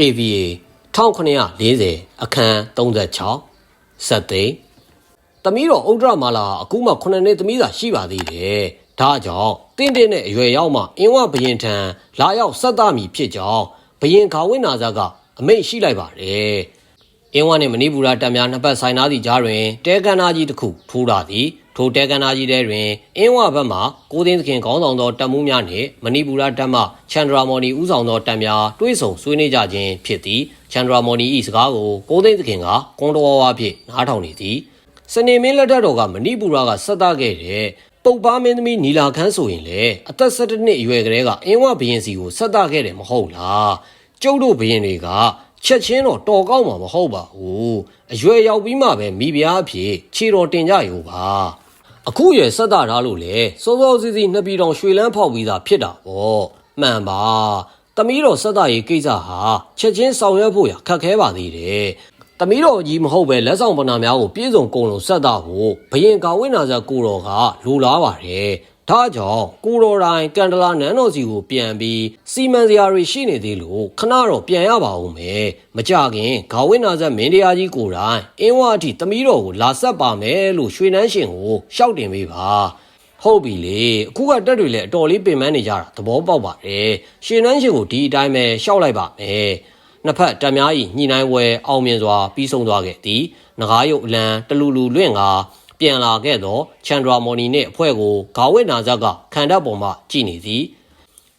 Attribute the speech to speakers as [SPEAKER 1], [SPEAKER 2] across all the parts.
[SPEAKER 1] AVA 1940အခန်း36စက်သိန်းသမီးတော်ဥဒ္ဒရမာလာအခုမှ9နှစ်သမီးသာရှိပါသေးတယ်ဒါကြောင့်တင့်တင့်နဲ့အရွယ်ရောက်မှအင်းဝဘရင်ထံလာရောက်ဆက်သားမိဖြစ်ကြောင်းဘရင်ခါဝင်းနာဇာကအမိန့်ရှိလိုက်ပါတယ်အင်းဝနှင့်မဏိပူရတပ်များနှစ်ပတ်ဆိုင်သားသည့်ကြားတွင်တဲကန်နာကြီးတစ်ခုထိုးလာသည် ထိုတဲကန်နာကြီးထဲတွင်အင်းဝဘက်မှကိုသိန်းသခင်ခေါင်းဆောင်သောတပ်မှုများနှင့်မဏိပူရတပ်မှချန်ဒရာမော်နီဦးဆောင်သောတပ်များတွဲဆုံဆွေးနွေးကြခြင်းဖြစ်သည်ချန်ဒရာမော်နီ၏စကားကိုကိုသိန်းသခင်ကကွန်တော်ဝါဖြင့်နားထောင်နေသည်စနေမင်းလက်ထက်တော်ကမဏိပူရကဆက်သားခဲ့တဲ့ပုပ်ပါမင်းသမီးနီလာခန်းဆိုရင်လေအသက်17နှစ်အရွယ်ကလေးကအင်းဝဘရင်စီကိုဆက်သားခဲ့တယ်မဟုတ်လားကျုပ်တို့ဘရင်တွေကချက်ချင်းတော့တော်ကောက်မှာမဟုတ်ပါဘူးအရွယ်ရောက်ပြီးမှပဲမိဖုရားအဖြစ်ခြေတော်တင်ကြရုံပါ အခုရွယ်ဆက်သားထားလို့လေစောစောစီးစီးနှစ်ပြည်တော်ရွှေလန်းဖောက်ပြီးသားဖြစ်တာပေါ့မှန်ပါတမီးတော်ဆက်သားရေးကိစ္စဟာချက်ချင်းဆောင်ရွက်ဖို့ရခက်ခဲပါသေးတယ်တမီးတော်ကြီးမဟုတ်ပဲလက်ဆောင်ပနာများကိုပြည့်စုံကုန်လုံးဆက်သားဖို့ဘရင်ကာဝိနာဇကိုတော်ကလိုလားပါတယ် ဒါကြောင့်ကိုတော်တိုင်းကန်ဒလာနန်းတော်စီကိုပြန်ပြီးစီမံစရာတွေရှိနေသေးလို့ခဏတော့ပြန်ရပါဦးမယ်မကြခင်ဂါဝိနာဇမင်းတရားကြီးကိုယ်တိုင်အင်းဝအထိတမီးတော်ကိုလာဆက်ပါမယ်လို့ရွှေနှန်းရှင်ကိုရှောက်တင်ပေးပါဟုတ်ပြီလေအခုကတက်တွေလည်းအတော်လေးပင်ပန်းနေကြတာသဘောပေါက်ပါတယ်ရွှေနှန်းရှင်ကိုဒီအတိုင်းပဲရှောက်လိုက်ပါမယ်နှစ်ဖက်တပ်များ၏ညှိနှိုင်းပွဲအောင်မြင်စွာပြီးဆုံးသွားခဲ့သည်ငကားရုပ်အလံတလူလူလွင့်ကာ ပြန်လာခဲ့သောချန်ဒရာမော်နီနှင့်အဖွဲ့ကိုဂါဝိနာဇကခံတပ်ပေါ်မှကြည်နေသည်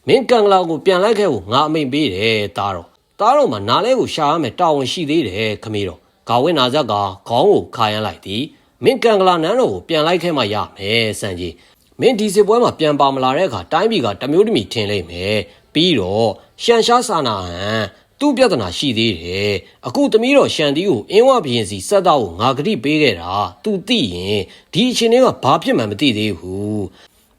[SPEAKER 1] မင်းကန်ကလာကိုပြန်လိုက်ခဲ့ဖို့ငါအမိန်ပေးတယ်တားတော့တားတော့မှနားလဲကိုရှာရမယ်တာဝန်ရှိသေးတယ်ခမေးတော်ဂါဝိနာဇကခေါင်းကိုခါရမ်းလိုက်သည်မင်းကန်ကလာနန်းတော်ကိုပြန်လိုက်ခဲ့မှရမယ်စံကြီးမင်းဒီစစ်ပွဲမှာပြန်ပါမလာတဲ့အခါတိုင်းပြည်ကတမျိုးတမီထင်လိမ့်မယ်ပြီးတော့ရှန်ရှားစာနာဟန် သူ့ပြဿနာရှိသေးတယ်အခုသမီးတော်ရှန်တီးကိုအင်းဝဘရင်စီစက်တော့ကိုငါဂတိပေးခဲ့တာ तू သိရင်ဒီအချိန်တွေကဘာဖြစ်မှန်းမသိသေးဘူး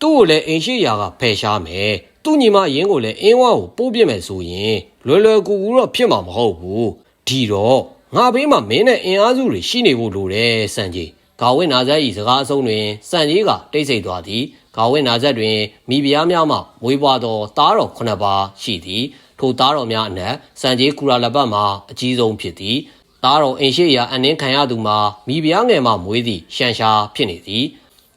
[SPEAKER 1] သူ့ကိုလည်းအိမ်ရှိရာကဖယ်ရှားမယ်သူ့ညီမအရင်ကိုလည်းအင်းဝကိုပိုးပြစ်မယ်ဆိုရင်လွယ်လွယ်ကူကူတော့ဖြစ်မှာမဟုတ်ဘူးဒီတော့ငါဘေးမှာမင်းနဲ့အင်အားစုတွေရှိနေဖို့လိုတယ်စံကြီးဂါဝင်းနာဇက်ဤစကားအဆုံးတွင်စံကြီးကတိတ်ဆိတ်သွားသည်ဂါဝင်းနာဇက်တွင်မိဖုရားများမှမွေးပွားသောသားတော်ခုနှစ်ပါးရှိသည် ထိုသားတော်များအနက်စံကြီးကူရာလပတ်မှာအကြီးဆုံးဖြစ်သည်သားတော်အင်ရှိရာအနှင်းခံရသူမှာမိဖုရားငယ်မှမွေးသည့်ရှန်ရှာဖြစ်နေသည်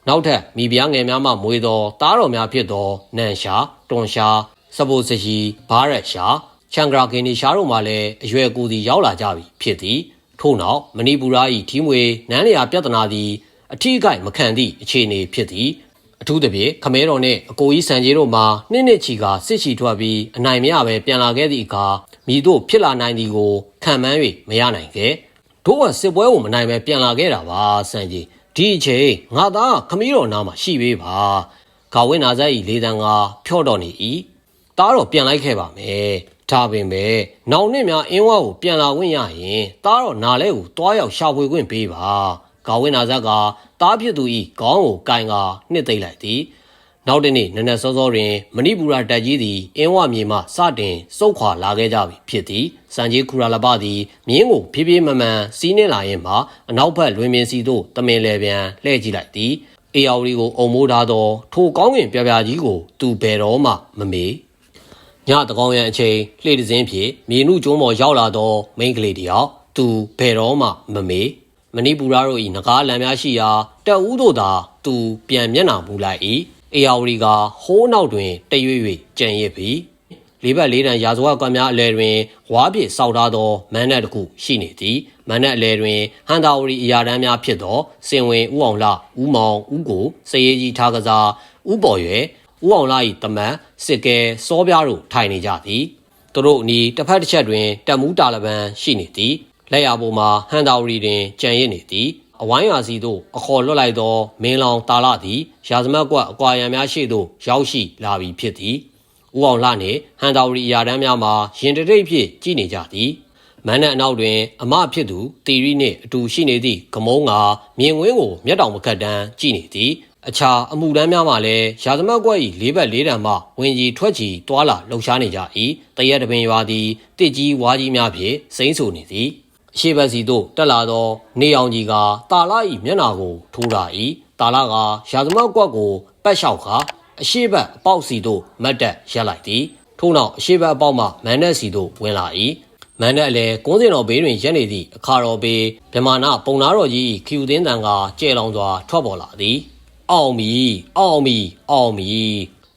[SPEAKER 1] နောက်ထပ်မိဖုရားငယ်များမှမွေးသောသားတော်များဖြစ်သောနန်ရှာတွန်ရှာစပိုစရှိဘာရက်ရှာချန်ဂရာကင်နီရှာတို့မှလည်းအရွယ်ကိုစီရောက်လာကြပြီဖြစ်သည်ထို့နောက်မဏိပူရာ၏ထီးမွေနန်းလျာပြဿနာသည်အထီးကိုက်မခံသည့်အခြေအနေဖြစ်သည် အထူးသဖြင့်ခမဲတော်နဲ့အကိုကြီးစံကြီးတို့မှာနှစ်နှစ်ချီကစစ်ချီထွက်ပြီးအနိုင်မရပဲပြန်လာခဲ့သည့်အခါမိတို့ဖြစ်လာနိုင်သည်ကိုခံမှန်း၍မရနိုင်ခဲ့တို့ကစစ်ပွဲကိုမနိုင်ပဲပြန်လာခဲ့တာပါစံကြီးဒီအချိန်ငါသားခမီးတော်နားမှာရှိပေးပါဂါဝင်းနာဇက်ဤလေးတန်းကဖြော့တော်နေ၏တားတော့ပြန်လိုက်ခဲ့ပါမယ်ဒါပင်ပဲနောင်နှစ်များအင်းဝါကိုပြန်လာခွင့်ရရင်တားတော့နာလဲကိုတွားရောက်ရှာဖွေခွင့်ပေးပါ ဂါဝင်းနာဇက်ကတားဖြစ်သူဤခေါင်းကိုကင်ကနှစ်သိမ့်လိုက်သည်နောက်တနေ့နနက်စောစောတွင်မဏိပူရတက်ကြီးသည်အင်းဝမြေမှစတင်စုတ်ခွာလာခဲ့ကြပြီဖြစ်သည်စံကြီးခူရာလပသည်မြင်းကိုဖြည်းဖြည်းမမှန်စီးနှင်းလာရင်မှအနောက်ဘက်လွင်မြင်စီသို့တမင်လေပြန်လှည့်ကြည့်လိုက်သည်အေယာဝတီကိုအုံမိုးထားသောထိုကောင်းကင်ပြပြကြီးကိုသူဘယ်တော့မှမမေ့ညတကောင်ရန်အချိန်လှေတစင်းဖြင့်မြေနုကျုံးပေါ်ရောက်လာသောမိန်းကလေးတယောက်သူဘယ်တော့မှမမေ့ မဏိပူရတို့၏ငကားလံများရှိရာတက်ဦးတို့သာသူပြန်မျက်နှာမူလိုက်၏အေယာဝတီကဟိုးနောက်တွင်တရွေ့၍ကြံရစ်ပြီလေးဘက်လေးတန်ရာဇဝကွက်များအလဲတွင်ဝါးပြစ်စောက်ထားသောမန်းနက်တစ်ခုရှိနေသည်မန်းနက်အလဲတွင်ဟန်တာဝရီအရာတန်းများဖြစ်သောစင်ဝင်ဥအောင်လှဥမောင်ဥကိုစရေကြီးထားကစားဥပေါ်ရွယ်ဥအောင်လှ၏တမန်စစ်ကဲစောပြားတို့ထိုင်နေကြသည်သူတို့အနီးတစ်ဖက်တစ်ချက်တွင်တက်မူးတာလပန်းရှိနေသည် လက်ရပေါ်မှာဟန်တာဝရီတွင်ကြံရစ်နေသည်အဝိုင်းရာစီသို့အခေါ်လွတ်လိုက်သောမင်းလောင်တာလသည်ရာဇမတ်ကွက်အကွာရံများရှိသို့ရောက်ရှိလာပြီဖြစ်သည်ဦးအောင်လှနှင့်ဟန်တာဝရီအရာတန်းများမှာရင်တရိပ်ဖြင့်ကြည်နေကြသည်မန်းနဲ့အနောက်တွင်အမဖြစ်သူတီရီနှင့်အတူရှိနေသည့်ဂမုံးကမြင်ကွင်းကိုမျက်တောင်မကတ်တန်းကြည်နေသည်အခြားအမှုတန်းများမှလည်းရာဇမတ်ကွက်၏လေးဘက်လေးတံမှဝင်ကြီးထွက်ကြီးတွာလာလှုပ်ရှားနေကြ၏တရက်တပင်ရွာသည်တစ်ကြီးဝါကြီးများဖြင့်စိမ့်ဆူနေသည်အ ရှိဘက်စီသို့တက်လာသော နေအောင်ကြီးကတာလာ၏မျက်နာကို ထိုးလာ၏တာလာကရာဇမတ်ကွက်ကိုပတ်လျှောက်ခါအရှိဘက်အပေါက်စီသို့မတ်တက်ရက်လိုက်သည်ထို့နောက်အရှိဘက်အပေါက်မှမန်နက်စီသို့ဝင်လာ၏မန်နဲ့အလဲကုန်းစင်တော်ဘေးတွင်ရက်နေသည့်အခါတော်ဘေးဗမာနာပုံနာတော်ကြီးခီယူသင်းတန်ကကျဲလောင်စွာထွက်ပေါ်လာသည် အောင်မီအောင်မီအောင်မီ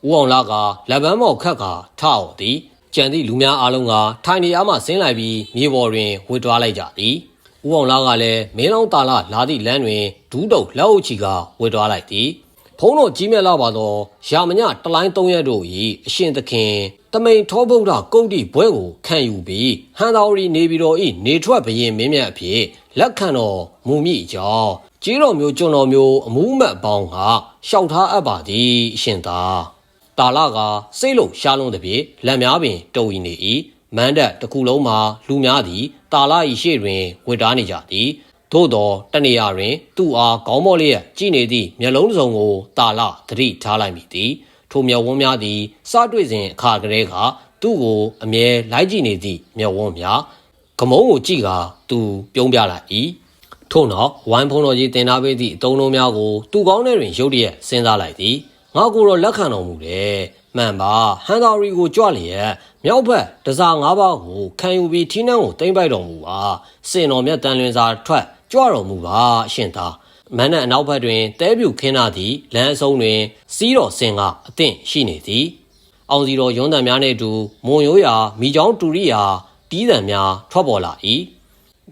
[SPEAKER 1] ဦးအောင်လာကလက်ပန်းမော်ခတ်ကထအောင်သည် ကြံသည့်လူများအားလုံးကထိုင်နေအားမှဆင်းလိုက်ပြီးမြေပေါ်တွင်ဝှေ့တွားလိုက်ကြသည်ဦးအောင်လာကလည်းမင်းလောင်းတာလာလာသည့်လမ်းတွင်ဒူးတုပ်လက်အုပ်ချီကဝှေ့တွားလိုက်သည်ဖုံးတော်ကြီးမြတ်လာပါသောရာမညတလိုင်းသုံးရက်တို့၏အရှင်သခင်တမိန်ထောဗုဒ္ဓကုဋ္ဌိဘွဲကိုခံယူပြီးဟန်တော်ရီနေပြီးတော်၏နေထွက်ဘရင်မင်းမြတ်အဖြစ်လက်ခံတော်မူမိကြောင်းကြီးတော်မျိုးကျွန်တော်မျိုးအမှုမတ်ပေါင်းကရှောက်ထားအပ်ပါသည်အရှင်သာ တာလကစိတ်လုံးရှားလုံးသည်ဖြင့်လက်များပင်တုံဤနေ၏မန္တက်တစ်ခုလုံးမှာလူများသည်တာလ၏ရှေ့တွင်ဝေတားနေကြသည်သို့သောတနေရာတွင် သူ့အားခေါင်းမော့လျက်ကြည်နေသည့်မျက်လုံးတစ်စုံကိုတာလသတိထားလိုက်မိသည်ထိုမျက်ဝန်းများသည်စတွေ့စဉ်အခါကလေးကသူ့ကိုအမြဲလိုက်ကြည့်နေသည့်မျက်ဝန်းများကမုံကိုကြည့်ကာသူပြုံးပြလိုက်၏ထို့နောက်ဝိုင်းဖုံးတော်ကြီးတင်ထားပေးသည့်အတုံးလုံးများကိုသူ့ကောင်းထဲတွင်ရုတ်တရက်စဉ်းစားလိုက်သည် ငါကိုယ်တော့လက်ခံတော်မူတယ်မှန်ပါဟန်တာရီကိုကြွလျက်မြောက်ဘက်တစား၅ပါးကိုခံယူပြီးထီးနှံကိုတင်ပိုက်တော်မူပါစင်တော်မြတ်တန်လွင်စာထွက်ကြွတော်မူပါအရှင်သာမန်းနဲ့အနောက်ဘက်တွင်တဲပြူခင်းနာသည့်လမ်းအဆုံးတွင် စီးတော်စင်ကအသင့်ရှိနေသည်အောင်စီတော်ရုံးတံများနှင့်အတူမွန်ရိုးရာမိချောင်းတူရိယာတီးတံများထွက်ပေါ်လာ၏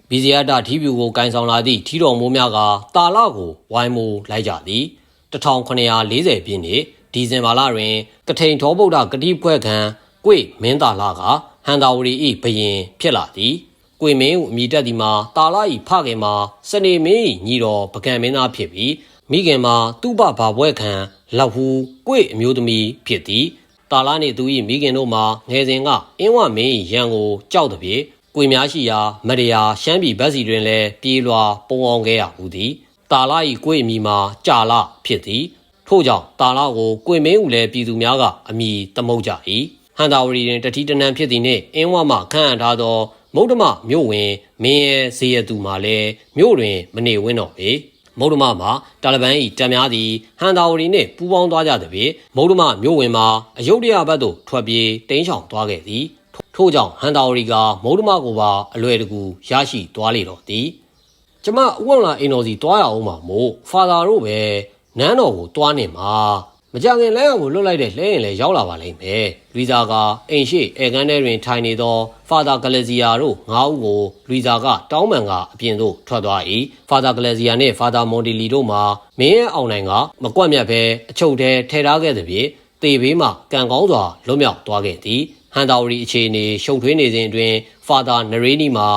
[SPEAKER 1] ဘီဇီယတာထီးပြူကိုကင်ဆောင်လာသည့်ထီးတော်မိုးများကတာလကိုဝိုင်းမိုးလိုက်ကြသည် 1940ပြည့်နှစ်ဒီဇင်ဘာလတွင်ကထိန်ထောဗုဒ္ဓဂတိဖွဲ့ခံကွေမင်းတာလာကဟန်တာဝရီ၏ဘရင်ဖြစ်လာသည်ကွေမင်းကိုအမိတက်သည်မှာတာလာ၏ဖခင်မှာစနေမင်း၏ညီတော်ပကံမင်းသားဖြစ်ပြီးမိခင်မှာသူ့ဘဘာဘွဲ့ခံလောက်ဟူကွေအမျိုးသမီးဖြစ်သည်တာလာနှင့်သူ၏မိခင်တို့မှာငယ်စဉ်ကအင်းဝမင်း၏ရန်ကိုကြောက်သည်ဖြင့်ကွေများရှိရာမရယာရှမ်းပြည်ဗတ်စီတွင်လည်းပြေးလွှာပုံအောင်ခဲ့ရဟူသည် တာလာ၏ကွေအမိမှာကြာလာဖြစ်သည်ထို့ကြောင့်တာလာကိုကွေမင်းဦးလည်းပြည်သူများကအမိသမုတ်ကြ၏ဟန်တာဝရီတွင်တတိတနန်ဖြစ်သည်နှင့်အင်းဝမှခန့်အပ်ထားသော မုဒ္ဓမမြို့ဝင်မင်းရဲ့ဇေယသူမှာလည်းမြို့တွင်မနေဝင်းတော့ပေမုဒ္ဓမမှာတာလဘန်၏တပ်များသည်ဟန်တာဝရီနှင့်ပူးပေါင်းသွားကြသည်ဖြင့်မုဒ္ဓမမြို့ဝင်မှာအယုဒ္ဓယဘက်သို့ထွက်ပြေးတိမ်းရှောင်သွားခဲ့သည်ထို့ကြောင့်ဟန်တာဝရီကမုဒ္ဓမကိုပါအလွယ်တကူရရှိသွားလေတော့သည် ကျမဥအောင်လာအိမ်တော်စီတွားရအောင်ပါမို့ဖာသာတို့ပဲနန်းတော်ကိုတွားနေမှာမကြခင်လဲအောင်ကိုလွတ်လိုက်တဲ့လဲရင်လဲရောက်လာပါလိမ့်မယ်လူစာကအိမ်ရှိအေကန်းထဲတွင်ထိုင်နေသောဖာသာဂလက်ဇီယာတို့ငါးဦးကိုလူစာကတောင်းပန်ကအပြင်သို့ထွက်သွား၏ဖာသာဂလက်ဇီယာနှင့်ဖာသာမွန်တီလီတို့မှာမင်းရဲ့အောင်နိုင်ကမကွက်မြတ်ပဲအချုပ်ထဲထဲထားခဲ့သည်ဖြင့်တေဘေးမှကံကောင်းစွာလွတ်မြောက်သွားခဲ့သည်ဟန်တာဝရီအခြေအနေရှုံထွေးနေစဉ်အတွင်းဖာသာနရေနီမှာ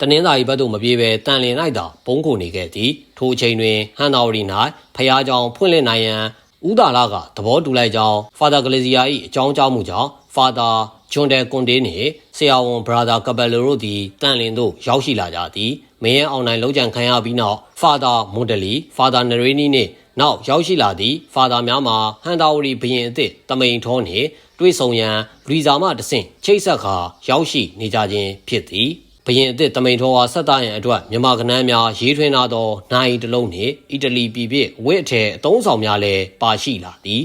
[SPEAKER 1] တနင်္သာရီဘက်သို့မပြေးပဲတန်လင်လိုက်တာဘုံကိုနေခဲ့သည်ထိုအချိန်တွင်ဟန်တော်ရီ၌ဖျားကြောင်ဖွင့်လှစ်နိုင်ရန်ဥဒါလာကသဘောတူလိုက်ကြောင်းဖာသာဂလစီယာ၏အကြောင်းကြားမှုကြောင့်ဖာသာဂျွန်ဒယ်ကွန်တေးနှင့်ဆရာဝန်ဘရာသာကပယ်လိုတို့သည်တန်လင်သို့ရောက်ရှိလာကြသည်မင်းရဲ့အွန်လိုင်းလုံးကြံခံရပြီးနောက်ဖာသာမွန်ဒလီဖာသာနရေနီနှင့်နောက်ရောက်ရှိလာသည့်ဖာသာများမှာဟန်တာဝရီဘရင်အသစ်တမိန်ထောနှင့်တွေ့ဆုံရန်လူဇာမတဆင့်ချိတ်ဆက်ခါရောက်ရှိနေကြခြင်းဖြစ်သည် ဘရင်အသစ်တမိန်ထောဟာဆက်သားရန်အတွက်မြန်မာကနန်းများရေးထွင်းလာသောနိုင်တစ်လုံးနှင့်အီတလီပြည်ပြည့်ဝစ်အထည်အသုံးဆောင်များလည်းပါရှိလာသည်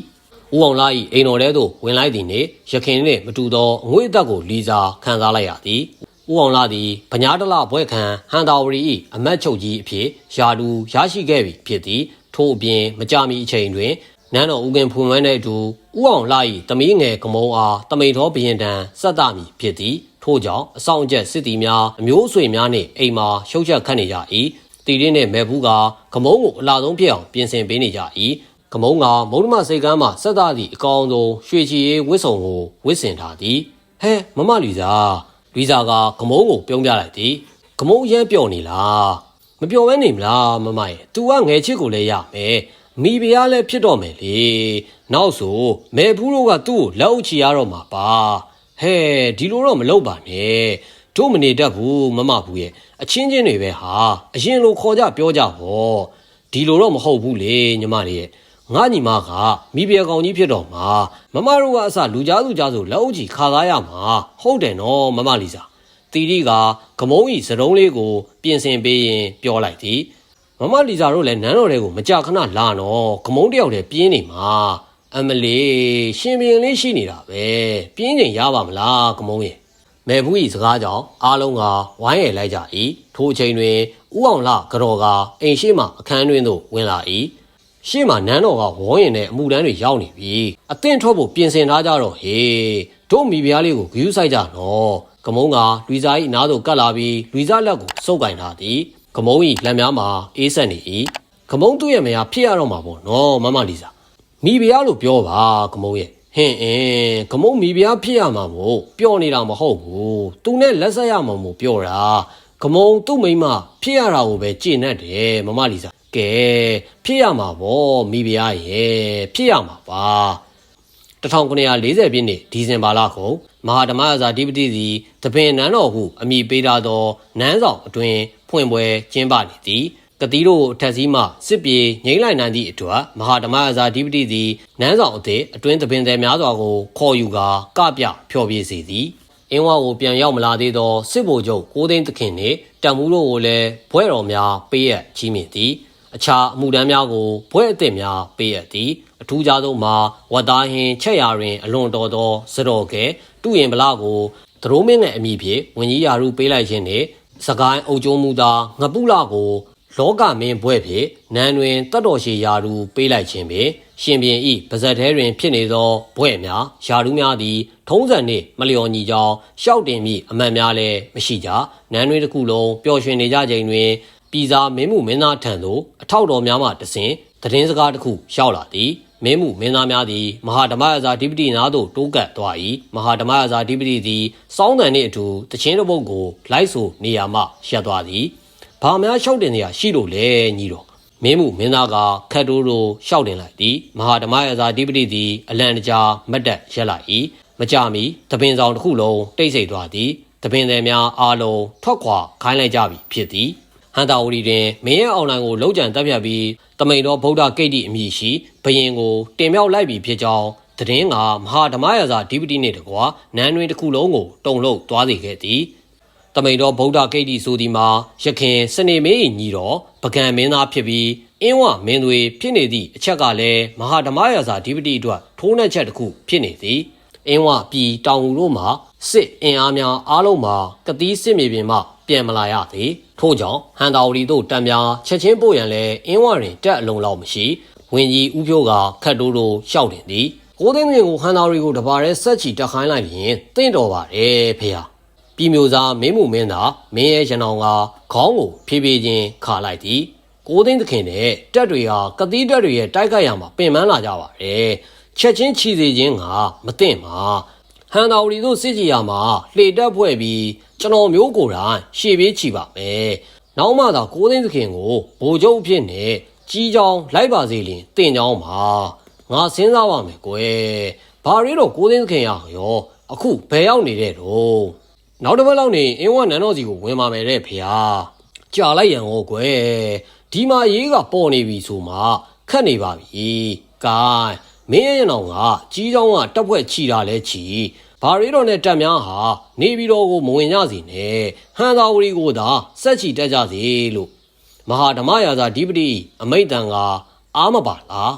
[SPEAKER 1] ဦးအောင်လာ၏အိမ်တော်ထဲသို့ဝင်လိုက်သည်နှင့်ရခင်နှင့်မတူသောအငွေ့အသက်ကိုလီစာခံစားလိုက်ရသည်ဦးအောင်လာသည်ဗညာတလဘွဲ့ခံဟန်တာဝရီ၏အမတ်ချုပ်ကြီးအဖြစ်ယာတူရရှိခဲ့ပြီဖြစ်သည်ထို့အပြင်မကြမီအချိန်တွင်နန်းတော်ဦးကင်ဖွန်ဝဲနှင့်အတူဦးအောင်လာ၏တမီးငယ်ကမုံအားတမိန်တော်ဘရင်တန်ဆက်တမည်ဖြစ်သည် ထို့ကြောင့်အဆောင်အကျက်စစ်တီများအမျိုးအဆွေများနှင့်အိမ်မှာရှုပ်ချက်ခတ်နေကြ၏တီရင်းနှင့်မဲဘူးကကမုံကိုအလာဆုံးဖြစ်အောင်ပြင်ဆင်ပေးနေကြ၏ကမုံကမုံဒမစိတ်ကမ်းမှဆက်သားသည့်အကောင်ဆုံးရွှေချီရေးဝစ်စုံကိုဝစ်စင်ထားသည်ဟဲမမလီစာလီစာကကမုံကိုပြုံးပြလိုက်သည်ကမုံရမ်းပျော်နေလားမပျော်ဘဲနေမလားမမရဲ့ तू ကငယ်ချစ်ကိုလည်းရမယ်မိဖုရားလည်းဖြစ်တော့မယ်လေနောက်ဆိုမဲဘူးတို့ကသူ့ကိုလက်အုပ်ချီရတော့မှာပါ ဟဲဒီလိုတော့မလုပ်ပါနဲ့တို့မနေတတ်ဘူးမမဘူးရဲ့အချင်းချင်းတွေပဲဟာအရင်လိုခေါ်ကြပြောကြဟောဒီလိုတော့မဟုတ်ဘူးလေညီမလေးရဲ့ငါညီမကမိဖုရားကောင်ကြီးဖြစ်တော့မှာမမတို့ကအစလူကြားစုကြားစုလက်အုပ်ချီခါသားရမှာဟုတ်တယ်နော်မမလီစာတီရီကဂမုံးဤစတုံးလေးကို ပြင်ဆင်ပေးရင်ပြောလိုက်သည်မမလီစာတို့လည်းနန်းတော်တွေကိုမကြခဏလာနော်ဂမုံတယောက်တည်းပြင်းနေမှာ အမလီရှင်ဘရင်လေးရှိနေတာပဲပြင်းချိန်ရပါမလားဂမုံရဲ့မေဘူး၏စကားကြောင့်အားလုံးကဝိုင်းရလိုက်ကြ၏ထိုအချိန်တွင်ဥအောင်လှကြော်ကအိမ်ရှိမှအခန်းတွင်သို့ဝင်လာ၏ရှေ့မှာနန်းတော်ကဝေါရင်နဲ့အမှုတန်းတွေရောက်နေပြီအသင့်ထွက်ဖို့ပြင်ဆင်ထားကြတော့ဟေးတို့မိဖုရားလေးကိုဂယူးဆိုင်ကြနော်ကမုံကလူစား၏နားသို့ကပ်လာပြီးလူစားလက်ကိုစုပ်ကင်ထားသည်ကမုံ၏လက်များမှာအေးဆက်နေ၏ကမုံသူ့ရဲ့မယားဖြစ်ရတော့မှာပေါ့နော်မမလီစာ မိဖုရားလို့ပြောပါကမုံရဲ့ဟင်းအင်းကမုံမိဖုရားဖြစ်ရမှာမို့ပျော်နေတာမဟုတ်ဘူးသူနဲ့လက်ဆက်ရမှာမို့ပျော်တာကမုံသူ့မိန်းမဖြစ်ရတာကိုပဲကြည်နဲ့တယ်မမလီစာကဲဖြစ်ရမှာဗောမိဖုရားရဲ့ဖြစ်ရမှာပါ1940ပြည့်နှစ်ဒီဇင်ဘာလခုမဟာဓမ္မရာဇာဓိပတိသည်တပင်နန်းတော်ဟုအမည်ပေးထားသောနန်းဆောင်အတွင်ဖွင့်ပွဲကျင်းပနေသည် ကတိတို့အထက်စီးမှစစ်ပြေငိမ့်လိုက်နိုင်သည့်အတွက်မဟာဓမ္မရာဇာဓိပတိသည်နန်းဆောင်အသည့်အတွင်းသပင်သည်များစွာကိုခေါ်ယူကာကပြဖျော်ဖြေစေသည်အင်းဝါကိုပြန်ရောက်မလာသေးသောစစ်ဗိုလ်ချုပ်ကိုသိန်းသခင်နှင့်တံမှုတို့ကိုလည်းဘွဲ့တော်များပေးအပ်ချီးမြှင့်သည်အခြားအမှုတန်းများကိုဘွဲ့အသစ်များပေးအပ်သည်အထူးခြားဆုံးမှာဝတ်သားဟင်ချက်ရာတွင်အလွန်တော်သောစတော်ကဲတူရင်ဗလာကိုသရိုးမင်းနဲ့အမိဖြင့်ဝင်ကြီးရာထူးပေးလိုက်ခြင်းနှင့်စကိုင်းအုပ်ကျုံးမူသားငပုလကို လောကမင်းဘွဲ့ဖြင့်နန်းတွင်တတ်တော်ရှိယာရူပေးလိုက်ခြင်းဖြင့်ရှင်ပြန်ဤပါဇက်ထဲတွင်ဖြစ်နေသောဘွဲ့များယာရူများသည် ထုံးစံနှင့်မလျော်ညီကြောင်းရှောက်တင်မိအမှန်များလည်းမရှိကြနန်းတွင်တစ်ခုလုံးပျော်ရွှင်နေကြချိန်တွင်ပြည်စာမင်းမှုမင်းသားထံသို့အထောက်တော်များမှတဆင်သတင်းစကားတစ်ခုရောက်လာသည်မင်းမှုမင်းသားများသည်မဟာဓမ္မရာဇာဓိပတိနာသို့တိုးကပ်သွား၏မဟာဓမ္မရာဇာဓိပတိသည်စောင်းတန်နှင့်အတူတခြင်းတစ်ပုဒ်ကိုလိုက်ဆိုနေရာမှရပ်သွားသည် ဘာများလျှောက်တင်နေရရှိလို့လဲညီတော်မင်းမှုမင်းသားကခတ်တိုးတိုးလျှောက်တင်လိုက်သည်မဟာဓမ္မရာဇာဓိပတိသည်အလံတကြားမတ်တက်ရက်လိုက်၏မကြမီတပင်ဆောင်တစ်ခုလုံးတိတ်ဆိတ်သွားသည်တပင်သည်များအားလုံးထွက်ခွာခိုင်းလိုက်ကြပြီဖြစ်သည်ဟန်တာဝတီတွင်မင်းရဲ့အွန်လိုင်းကိုလုံးကြံတက်ဖြတ်ပြီးတမိန်တော်ဗုဒ္ဓဂိတ်တိအမည်ရှိဘယင်ကိုတင်မြောက်လိုက်ပြီဖြစ်ကြောင်းသတင်းကမဟာဓမ္မရာဇာဓိပတိနှင့်တကွာနန်းတွင်တစ်ခုလုံးကိုတုံလှုပ်သွားစေခဲ့သည် တမိန်တော်ဗုဒ္ဓဂိတ်တီဆိုဒီမှာရခင်စနေမင်း၏ညီတော်ပကံမင်းသားဖြစ်ပြီးအင်းဝမင်းတွေဖြစ်နေသည့်အချက်ကလည်းမဟာဓမ္မရာဇာဓိပတိအတွက်ထိုးနှက်ချက်တစ်ခုဖြစ်နေသည်အင်းဝပြည်တောင်ငူတို့မှာစစ်အင်အားများအားလုံးမှာကတိးစစ်မြေပြင်မှပြန်မလာရသည်ထို့ကြောင့်ဟန်တာဝတီတို့တံများချက်ချင်းပို့ရန်လဲအင်းဝတွင်တက်အလုံးလောက်မရှိဝင်းကြီးဦးဖြိုးကခတ်တိုးတိုးရှောက်တင်သည်ကိုသိန်းငင်ကိုဟန်တာဝတီကိုတပါးရဲဆက်ချီတက်ခိုင်းလိုက်ရင်တင့်တော်ပါတယ်ဖေဟာ ပြည်မျိုးသားမင်းမှုမင်းသားမင်းရဲ့ရနောင်ကခေါင်းကိုဖြည်းဖြည်းချင်းခါလိုက်သည်ကိုသိန်းသခင်နဲ့တက်တွေဟာကတိတက်တွေရဲ့တိုက်ခိုက်ရမှာပင်ပန်းလာကြပါတယ်ချက်ချင်းချီစေခြင်းကမသိ့မှာဟန်တော်ရီတို့စစ်ကြီးရမှာလှေတက်ဖွဲ့ပြီးကျွန်တော်မျိုးကိုယ်တိုင်ရှေ့ပြေးချီပါမယ်နောက်မှသာကိုသိန်းသခင်ကိုဗိုလ်ချုပ်အဖြစ်နဲ့ကြီးချောင်းလိုက်ပါစေလင်တင်ချောင်းပါငါစဉ်းစားပါမယ်ကွယ်ဘာရီတော့ကိုသိန်းသခင်ရရော အခုဘယ်ရောက်နေတဲ့တော့ နောက်တစ်ပတ်လောက်နေအင်းဝနန်းတော်စီကိုဝင်ပါမယ်တဲ့ဖေဟာကြာလိုက်ရန်ဟောကွယ်ဒီမှာရေးကပေါ်နေပြီဆိုမှခတ်နေပါပြီကဲမင်းရဲ့ရနောင်ကကြီးချောင်းကတက်ဖွဲ့ချီတာလဲချီဘာရီတော်နဲ့တက်များဟာနေပြီးတော့ကိုမဝင်ကြစီနဲ့ဟန်သာဝရီကိုသာစက်ချီတက်ကြစီလို့မဟာဓမ္မရာဇာဓိပတိအမိတ်တန်ကအားမပါလား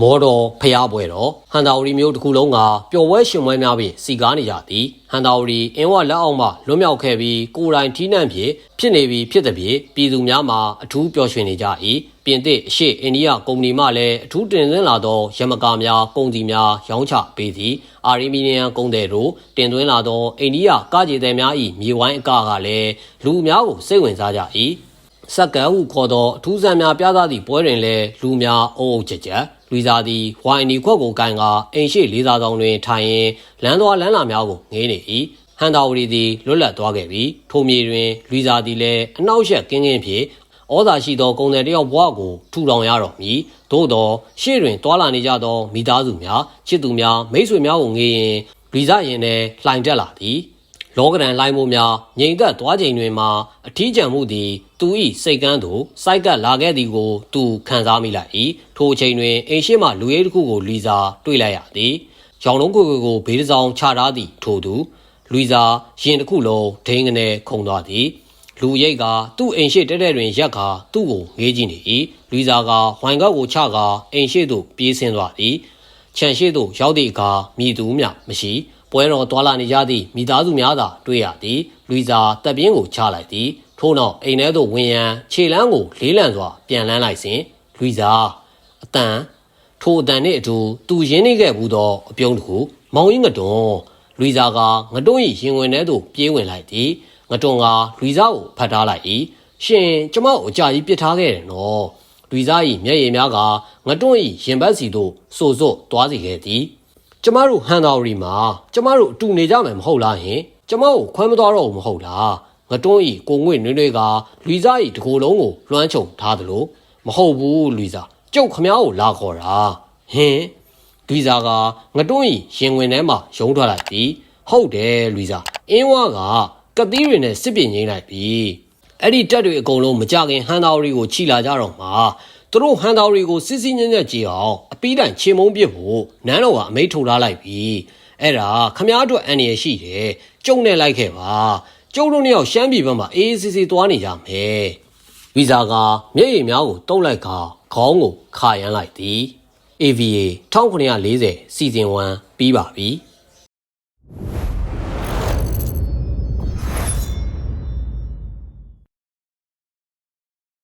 [SPEAKER 1] မော်တော်ဖျားပွဲတော်ဟန်တာဝရီမျိုးတစ်ခုလုံးကပျော်ပွဲရှင်ပွဲများဖြင့်စီကားနေကြသည်ဟန်တာဝရီအင်းဝလက်အောက်မှလွတ်မြောက်ခဲ့ပြီးကိုယ်တိုင်ထီးနှံ့ဖြင့်ဖြစ်နေပြီးဖြစ်သည်ဖြင့်ပြည်သူများမှာအထူးပျော်ရွှင်နေကြ၏ပြင်သစ်အရှိအိန္ဒိယကုမ္ပဏီမှလည်းအထူးတင်သွင်းလာသောရမကာများကုန်စည်များရောင်းချပေးသည်အာရီမီနီယံကုန်သည်တို့တင်သွင်းလာသောအိန္ဒိယကားကြေသည်များ၏မြေဝိုင်းအကကလည်းလူအများကိုစိတ်ဝင်စားကြ၏စက္ကန့်ဟုခေါ်သောအထူးဆန်းများပြသသည့်ပွဲတွင်လည်းလူများအုံအုံချက်ချက် လူစားသည်ဝိုင်နီခွက်ကိုကန်ကအိမ်ရှိလေးစားဆောင်တွင်ထိုင်ရင်လမ်းသွားလမ်းလာများကိုငေးနေ၏ဟန်တာဝရီသည်လွတ်လပ်သွားခဲ့ပြီးထိုမြေတွင်လူစားသည်လည်းအနှောက်အယှက်ကင်းကင်းဖြင့်ဩဇာရှိသောကုံတယ်တယောက်ဘဝကိုထူထောင်ရတော့မည်သို့သောရှေ့တွင်တွာလာနေကြသောမိသားစုများချစ်သူများမိတ်ဆွေများကိုငေးရင်ဗီဇရင်နဲ့လှိုင်တက်လာသည် လောကရန်လိုင်းမှုများငြိမ်သက်သွားချိန်တွင်မှအထီးကျန်မှုသည် သူ၏စိတ်ကန်းသို့စိုက်ကပ်လာခဲ့သည်ကို သူခံစားမိလိုက်၏ထိုအချိန်တွင်အိမ်ရှိမှလူရဲတစ်ခုကိုလီစာတွေ့လိုက်ရသည်ရောင်လုံးကိုကိုကိုဘေးတစ်စောင်းချထားသည်ထိုသူလူစာရင်တစ်ခုလုံးဒိန်းကနေခုန်သွားသည်လူရိတ်ကသူ့အိမ်ရှိတက်တဲ့တွင်ရက်ကာသူ့ကိုငေးကြည့်နေ၏လူစာကဝိုင်ကောက်ကိုချကာအိမ်ရှိသို့ပြေးဆင်းသွားသည်ခြံရှိသို့ရောက်သည့်အခါမြည်သူမျှမရှိ ပွဲတော်သွာလာနေကြသည့်မိသားစုများသာတွေ့ရသည်လူဇာတပ်ပြင်းကိုချလိုက်သည်ထို့နောက်အိမ်ထဲသို့ဝင်ရန်ခြေလမ်းကိုလေးလံစွာပြန်လန်းလိုက်စဉ်လူဇာအတန်ထိုအတန်နှင့်အတူသူရင်းနှီးခဲ့ဘူးသောအပြုံးတစ်ခုမောင်ကြီးငတွန်းလူဇာကငတွန်း၏ရင်ဝင်ထဲသို့ပြေးဝင်လိုက်သည်ငတွန်းကလူဇာကိုဖတ်ထားလိုက်၏ရှင်ကျမကိုအကြာကြီးပြစ်ထားခဲ့တယ်နော်လူဇာ၏မျက်ရည်များကငတွန်း၏ရင်ဘတ်စီသို့စိုစို့သွားစေခဲ့သည် ကျမတို့ဟန်တော်ရီမှာကျမတို့အတူနေကြမယ်မဟုတ်လားဟင်ကျမကိုခွဲမသွားတော့ဘူးမဟုတ်လားငတွန်းဤကိုငွေနွေ့နွေ့ကလူစားဤတကိုယ်လုံးကိုလွှမ်းခြုံထားသလိုမဟုတ်ဘူးလူစားကျုပ်ခမားကိုလာခေါ်တာဟင်လူစားကငတွန်းဤရင်ဝင်ထဲမှာယုံထွက်လိုက်ပြီဟုတ်တယ်လူစားအင်းဝါကကတိတွေနဲ့စစ်ပြင်းငိမ့်လိုက်ပြီအဲ့ဒီတက်တွေအကုန်လုံးမကြခင်ဟန်တော်ရီကိုခြိလာကြတော့မှာ သူတို့ဟန်တော်ရီကိုစစ်စစ်ညံ့ညံ့ကြည့်အောင်အပီးတိုင်ချေမုံပြစ်ဖို့နန်းတော်ကအမိန့်ထုတ်ထားလိုက်ပြီအဲ့ဒါခမားအတွက်အန်ရရှိတယ်ကျုံနဲ့လိုက်ခဲ့ပါကျုံတို့နှစ်ယောက်ရှမ်းပြည်ဘက်မှာအေးအေးဆေးဆေးသွားနေကြမယ်ဗီဇာကမျက်ရည်များကိုတုံးလိုက်ကခေါင်းကိုခါရမ်းလိုက်သည် AVA 1940စီဇန်1ပြီးပါပြီ